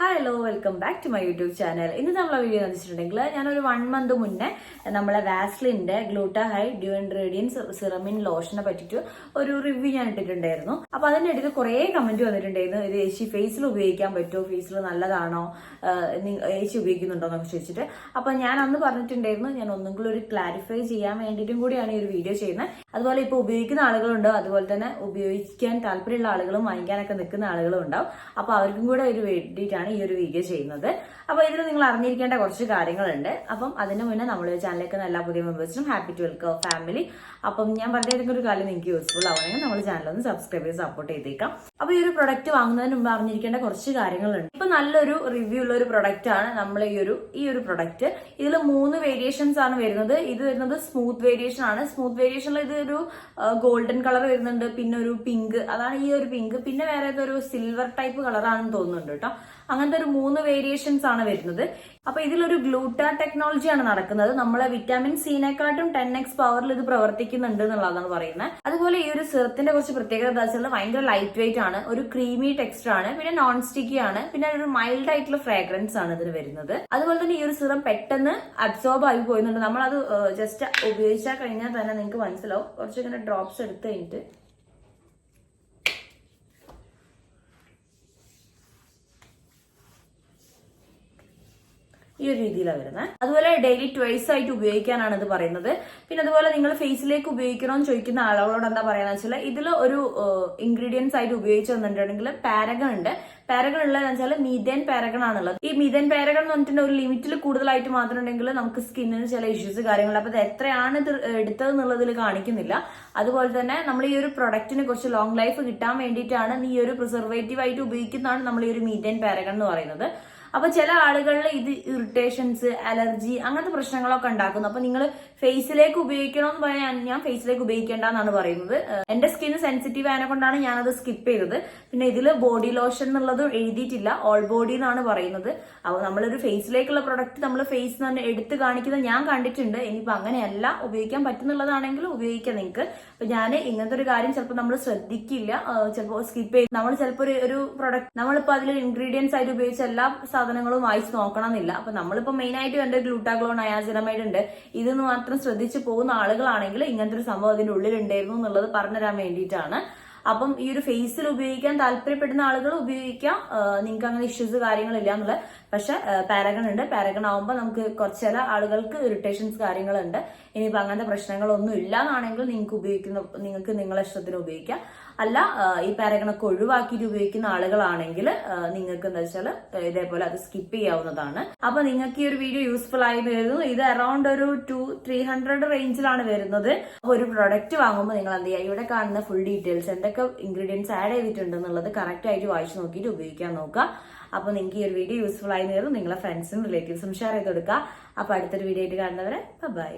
Hello welcome back to my YouTube channel ഇന്ന് നമ്മളെ video എന്ന് വെച്ചിട്ടുണ്ടെങ്കിൽ ഞാനൊരു വൺ മന്ത് മുന്നേ നമ്മളെ വാസ്ലിന്റെ ഗ്ലൂട്ട ഹൈ ഡ്യൂ ഇൻഗ്രീഡിയൻസ് സിറമിൻ ലോഷനെ പറ്റിയിട്ട് ഒരു റിവ്യൂ ഞാൻ ഇട്ടിട്ടുണ്ടായിരുന്നു. അപ്പോൾ അതിന്റെ ഇടയിൽ കുറേ കമന്റ് വന്നിട്ടുണ്ടായിരുന്നു. ഇത് ഏച്ചി ഫേസിൽ ഉപയോഗിക്കാൻ പറ്റുമോ? ഫേസിൽ നല്ലതാണോ? ഏച്ചി ഉപയോഗിക്കുന്നുണ്ടോ എന്നൊക്കെ ചോദിച്ചിട്ട്. അപ്പോൾ ഞാൻ അന്ന് പറഞ്ഞിട്ടുണ്ടായിരുന്നു ഞാൻ ഒന്നും കൂടി ഒരു ക്ലാരിഫൈ ചെയ്യാൻ വേണ്ടിയിട്ടും കൂടിയാണ് ഈ ഒരു വീഡിയോ ചെയ്യുന്നത്. അതുപോലെ ഇപ്പൊ ഉപയോഗിക്കുന്ന ആളുകളുണ്ടോ. അതുപോലെ തന്നെ ഉപയോഗിക്കാൻ താല്പര്യമുള്ള ആളുകളും വാങ്ങിക്കാനൊക്കെ നിൽക്കുന്ന ആളുകളും ഉണ്ടാവും. അപ്പോൾ അവർക്കും കൂടെ ഒരു വേണ്ടിയിട്ടാണ് ഈ ഒരു വീഡിയോ ചെയ്യുന്നത്. അപ്പൊ ഇതിൽ നിങ്ങൾ അറിഞ്ഞിരിക്കേണ്ട കുറച്ച് കാര്യങ്ങളുണ്ട്. അപ്പം അതിന് മുന്നേ നമ്മൾ ചാനലിലേക്ക് എല്ലാ പുതിയ മെമ്പേഴ്സിനും ഹാപ്പി ടു വെൽക്കം ഫാമിലി അപ്പം ഞാൻ പറഞ്ഞ ഏതെങ്കിലും ഒരു കാര്യം നിങ്ങൾക്ക് യൂസ്ഫുൾ ആവണമെങ്കിൽ നമ്മൾ ചാനൽ ഒന്ന് സബ്സ്ക്രൈബ് ചെയ്ത് സപ്പോർട്ട് ചെയ്തേക്കാം. അപ്പൊ ഈ ഒരു പ്രൊഡക്റ്റ് വാങ്ങുന്നതിന് മുമ്പ് അറിഞ്ഞിരിക്കേണ്ട കുറച്ച് കാര്യങ്ങളുണ്ട്. ഇപ്പൊ നല്ലൊരു റിവ്യൂ ഉള്ള ഒരു പ്രൊഡക്റ്റ് ആണ് നമ്മൾ ഈ ഒരു ഈ ഒരു പ്രൊഡക്റ്റ് ഇതിൽ മൂന്ന് വേരിയേഷൻസ് ആണ് വരുന്നത്. ഇത് വരുന്നത് സ്മൂത്ത് വേരിയേഷൻ ആണ്. സ്മൂത്ത് വേരിയേഷനിൽ ഇത് ഒരു ഗോൾഡൻ കളർ വരുന്നുണ്ട്. പിന്നെ ഒരു പിങ്ക് അതാണ് ഈ ഒരു പിങ്ക് പിന്നെ വേറെ ഏതൊരു സിൽവർ ടൈപ്പ് കളറാണെന്ന് തോന്നുന്നുണ്ട് കേട്ടോ. അങ്ങനത്തെ ഒരു മൂന്ന് വേരിയേഷൻസ് ആണ് വരുന്നത്. അപ്പൊ ഇതിലൊരു ഗ്ലൂട്ടാ ടെക്നോളജിയാണ് നടക്കുന്നത്. നമ്മളെ വിറ്റാമിൻ സിനെക്കാട്ടും ടെൻ എക്സ് പവറിൽ ഇത് പ്രവർത്തിക്കുന്നുണ്ട് എന്നുള്ളതാണ് പറയുന്നത്. അതുപോലെ ഈ ഒരു സിറത്തിന്റെ കുറച്ച് പ്രത്യേകത എന്താ വെച്ചാൽ ഭയങ്കര ലൈറ്റ് വെയിറ്റ് ആണ് ഒരു ക്രീമി ടെക്സ്ചർ ആണ് പിന്നെ നോൺ സ്റ്റിക്കി ആണ് പിന്നെ ഒരു മൈൽഡ് ആയിട്ടുള്ള ഫ്രാഗ്രൻസ് ആണ് ഇതിന് വരുന്നത്. അതുപോലെ തന്നെ ഈ ഒരു സിറം പെട്ടെന്ന് അബ്സോർബ് ആയി പോയിരുന്നുണ്ട് നമ്മളത് ജസ്റ്റ് ഉപയോഗിച്ചാൽ കഴിഞ്ഞാൽ തന്നെ നിങ്ങൾക്ക് മനസ്സിലാവും. കുറച്ച് ഇങ്ങനെ ഡ്രോപ്സ് എടുത്ത് കഴിഞ്ഞിട്ട് ഈ ഒരു രീതിയിലാണ് വരുന്നത് അതുപോലെ ഡെയിലി ട്വൈസ് ആയിട്ട് ഉപയോഗിക്കാനാണ് ഇത് പറയുന്നത്. പിന്നെ അതുപോലെ നിങ്ങൾ ഫേസിലേക്ക് ഉപയോഗിക്കണമെന്ന് ചോദിക്കുന്ന ആളുകളോട് എന്താ പറയാന്ന് വെച്ചാൽ ഇതിൽ ഒരു ഇൻഗ്രീഡിയൻസ് ആയിട്ട് ഉപയോഗിച്ചു വന്നിട്ടുണ്ടെങ്കിൽ പാരഗൺ ഉണ്ട്. പാരഗൺ ഉള്ളതെന്ന് വെച്ചാൽ മീതേൻ പാരഗൺ ആണുള്ളത്. ഈ മീതേൻ പാരഗൺ എന്ന് പറഞ്ഞിട്ടുണ്ടെങ്കിൽ ഒരു ലിമിറ്റിൽ കൂടുതലായിട്ട് മാത്രം ഉണ്ടെങ്കിൽ നമുക്ക് സ്കിന്നിന് ചില ഇഷ്യൂസ് കാര്യങ്ങൾ അപ്പൊ ഇത് എത്രയാണ് ഇത് എടുത്തത് എന്നുള്ളതിൽ കാണിക്കുന്നില്ല. അതുപോലെ തന്നെ നമ്മൾ ഈ ഒരു പ്രൊഡക്റ്റിന് കുറച്ച് ലോങ് ലൈഫ് കിട്ടാൻ വേണ്ടിയിട്ടാണ് ഈ ഒരു പ്രിസർവേറ്റീവ് ആയിട്ട് ഉപയോഗിക്കുന്നതാണ് നമ്മൾ ഈ ഒരു മീതേൻ പാരഗൺ എന്ന് പറയുന്നത്. അപ്പൊ ചില ആളുകളിൽ ഇത് ഇറിറ്റേഷൻസ് അലർജി അങ്ങനത്തെ പ്രശ്നങ്ങളൊക്കെ ഉണ്ടാക്കുന്നു. അപ്പൊ നിങ്ങൾ ഫേസിലേക്ക് ഉപയോഗിക്കണമെന്ന് പറയാൻ ഞാൻ ഫേസിലേക്ക് ഉപയോഗിക്കേണ്ട എന്നാണ് പറയുന്നത്. എന്റെ സ്കിൻ സെൻസിറ്റീവ് ആയതിനെ കൊണ്ടാണ് ഞാനത് സ്കിപ്പ് ചെയ്തത്. പിന്നെ ഇതിൽ ബോഡി ലോഷൻ എന്നുള്ളത് എഴുതിയിട്ടില്ല. ഓൾ ബോഡി എന്നാണ് പറയുന്നത്. അപ്പോൾ നമ്മളൊരു ഫേസിലേക്കുള്ള പ്രൊഡക്റ്റ് നമ്മൾ ഫേസ് തന്നെ എടുത്ത് കാണിക്കുന്നത് ഞാൻ കണ്ടിട്ടുണ്ട്. ഇനിയിപ്പോ അങ്ങനെയല്ല ഉപയോഗിക്കാൻ പറ്റുന്നുള്ളതാണെങ്കിൽ ഉപയോഗിക്കാം നിങ്ങൾക്ക് അപ്പൊ ഞാൻ ഇങ്ങനത്തെ ഒരു കാര്യം ചിലപ്പോൾ നമ്മൾ ശ്രദ്ധിക്കില്ല. ചിലപ്പോൾ സ്കിപ്പ് ചെയ്ത് നമ്മൾ ചിലപ്പോൾ ഒരു പ്രൊഡക്റ്റ് നമ്മളിപ്പോൾ അതിൽ ഇൻഗ്രീഡിയൻസ് ആയിട്ട് ഉപയോഗിച്ച എല്ലാ സാധനങ്ങളും വായിച്ച് നോക്കണം എന്നില്ല അപ്പൊ നമ്മളിപ്പോ മെയിൻ ആയിട്ട് കണ്ട് ഗ്ലൂട്ടാഗ്ലോൺ അയാസിനമൈഡ് ഉണ്ട്. ഇതെന്ന് മാത്രം ശ്രദ്ധിച്ചു പോകുന്ന ആളുകളാണെങ്കിൽ ഇങ്ങനത്തെ ഒരു സംഭവം അതിന്റെ ഉള്ളിലുണ്ടായിരുന്നു എന്നുള്ളത് പറഞ്ഞുതരാൻ വേണ്ടിയിട്ടാണ്. അപ്പം ഈ ഒരു ഫേസിൽ ഉപയോഗിക്കാൻ താല്പര്യപ്പെടുന്ന ആളുകൾ ഉപയോഗിക്കാം. നിങ്ങൾക്ക് അങ്ങനെ ഇഷ്യൂസ് കാര്യങ്ങളില്ല എന്നുള്ളത്. പക്ഷെ പാരഗൺ ഉണ്ട്. പാരഗൺ ആവുമ്പോൾ നമുക്ക് കുറച്ച് ചില ആളുകൾക്ക് ഇറിറ്റേഷൻസ് കാര്യങ്ങളുണ്ട്. ഇനിയിപ്പോൾ അങ്ങനത്തെ പ്രശ്നങ്ങളൊന്നും ഇല്ല എന്നാണെങ്കിൽ നിങ്ങൾക്ക് ഉപയോഗിക്കുന്ന നിങ്ങൾക്ക് നിങ്ങളെ ഇഷ്ടത്തിന് ഉപയോഗിക്കാം. അല്ല ഈ പാരഗണൊക്കെ ഒഴിവാക്കിയിട്ട് ഉപയോഗിക്കുന്ന ആളുകളാണെങ്കിൽ നിങ്ങൾക്ക് എന്താ വെച്ചാൽ ഇതേപോലെ അത് സ്കിപ്പ് ചെയ്യാവുന്നതാണ്. അപ്പൊ നിങ്ങൾക്ക് ഈ ഒരു വീഡിയോ യൂസ്ഫുൾ ആയി വരുന്നു ഇത് അറൌണ്ട് ഒരു ടു ത്രീ ഹൺഡ്രഡ് റേഞ്ചിലാണ് വരുന്നത്. ഒരു പ്രൊഡക്റ്റ് വാങ്ങുമ്പോൾ നിങ്ങൾ എന്ത് ചെയ്യുക ഇവിടെ കാണുന്ന ഫുൾ ഡീറ്റെയിൽസ് എന്തൊക്കെ ഇൻഗ്രീഡിയൻസ് ആഡ് ചെയ്തിട്ടുണ്ട് എന്നുള്ളത് കറക്റ്റ് ആയിട്ട് വായിച്ചു നോക്കിയിട്ട് ഉപയോഗിക്കാൻ നോക്കുക. അപ്പോൾ നിങ്ങൾക്ക് ഈ ഒരു വീഡിയോ യൂസ്ഫുൾ ആയി നേരം നിങ്ങളെ ഫ്രണ്ട്സും റിലേറ്റീവ്സും ഷെയർ ചെയ്ത് കൊടുക്കുക. അപ്പോൾ അടുത്തൊരു വീഡിയോ ആയിട്ട് കാണുന്നവരെ ബൈ